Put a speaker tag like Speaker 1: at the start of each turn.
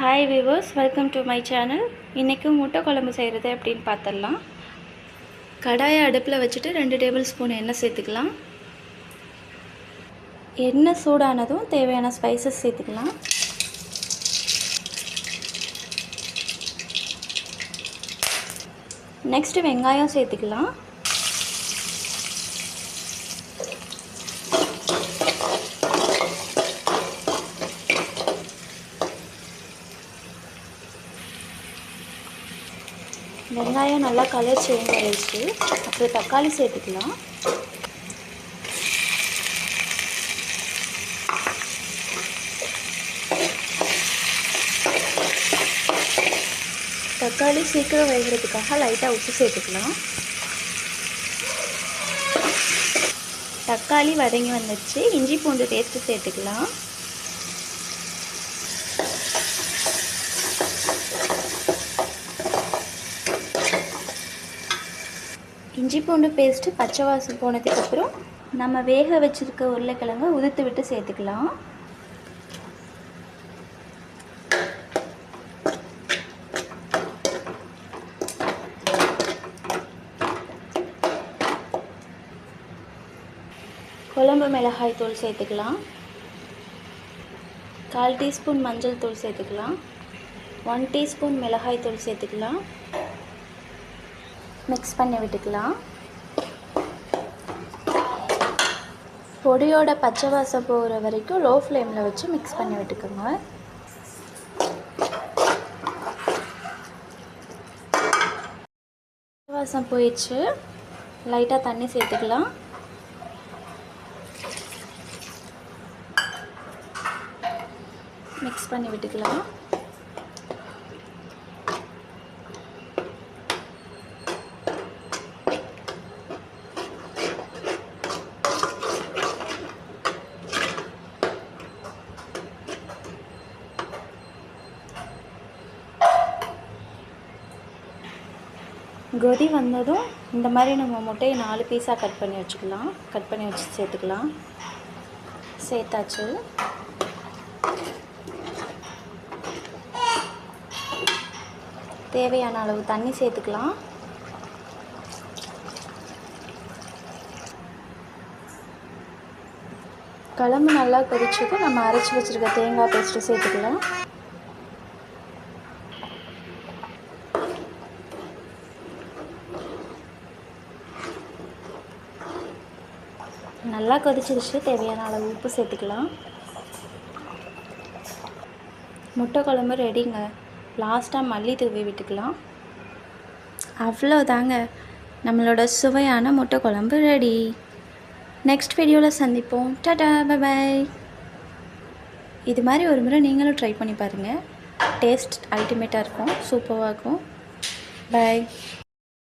Speaker 1: Hi viewers welcome to my channel இன்றைக்கி முட்டை குழம்பு செய்கிறது அப்படின்னு பார்த்துடலாம். கடாயை அடுப்பில் வச்சுட்டு ரெண்டு டேபிள் ஸ்பூன் எண்ணெய் சேர்த்துக்கலாம். எண்ணெய் சூடானதும் தேவையான ஸ்பைசஸ் சேர்த்துக்கலாம். நெக்ஸ்ட்டு வெங்காயம் சேர்த்துக்கலாம். வெங்காயம் நல்லா கலர் சேஞ்ச் ஆகிடுச்சு அப்புறம் தக்காளி சேர்த்துக்கலாம். தக்காளி சீக்கிரம் வேகிறதுக்காக லைட்டாக உப்பு சேர்த்துக்கலாம். தக்காளி வதங்கி வந்துடுச்சு இஞ்சி பூண்டு பேஸ்ட்டு சேர்த்துக்கலாம். இஞ்சி பூண்டு பேஸ்ட்டு பச்சை வாசம் போனதுக்கப்புறம் நம்ம வேக வச்சுருக்க உருளைக்கிழங்க உதித்து விட்டு சேர்த்துக்கலாம். குழம்பு மிளகாய் தூள் சேர்த்துக்கலாம். கால் டீஸ்பூன் மஞ்சள் தூள் சேர்த்துக்கலாம். ஒன் டீஸ்பூன் மிளகாய் தூள் சேர்த்துக்கலாம். மிக்ஸ் பண்ணி விட்டுக்கலாம். பொடியோட பச்சை வாசம் போகிற வரைக்கும் லோ ஃப்ளேமில் வச்சு மிக்ஸ் பண்ணி விட்டுக்கோங்க. வாசம் போயிடுச்சு. லைட்டாக தண்ணி சேர்த்துக்கலாம். மிக்ஸ் பண்ணி விட்டுக்கலாம். கொதி வந்ததும் இந்த மாதிரி நம்ம முட்டையை நாலு பீஸாக கட் பண்ணி வச்சுக்கலாம். கட் பண்ணி வச்சு சேர்த்துக்கலாம். சேர்த்தாச்சு. தேவையான அளவு தண்ணி சேர்த்துக்கலாம். கிழம்பு நல்லா கொதிச்சதும் நம்ம அரைச்சி வச்சுருக்க தேங்காய் பேஸ்ட்டு சேர்த்துக்கலாம். நல்லா கொதிச்சிருச்சு. தேவையான அளவு உப்பு சேர்த்துக்கலாம். முட்டை குழம்பு ரெடிங்க லாஸ்ட்டாக மல்லி தூவி விட்டுக்கலாம். அவ்வளோதாங்க நம்மளோட சுவையான முட்டை குழம்பு ரெடி நெக்ஸ்ட் வீடியோவில் சந்திப்போம். டாடா பாய் இது மாதிரி ஒரு முறை நீங்களும் ட்ரை பண்ணி பாருங்கள் டேஸ்ட் அல்டிமேட்டாக இருக்கும். சூப்பராக இருக்கும். பாய்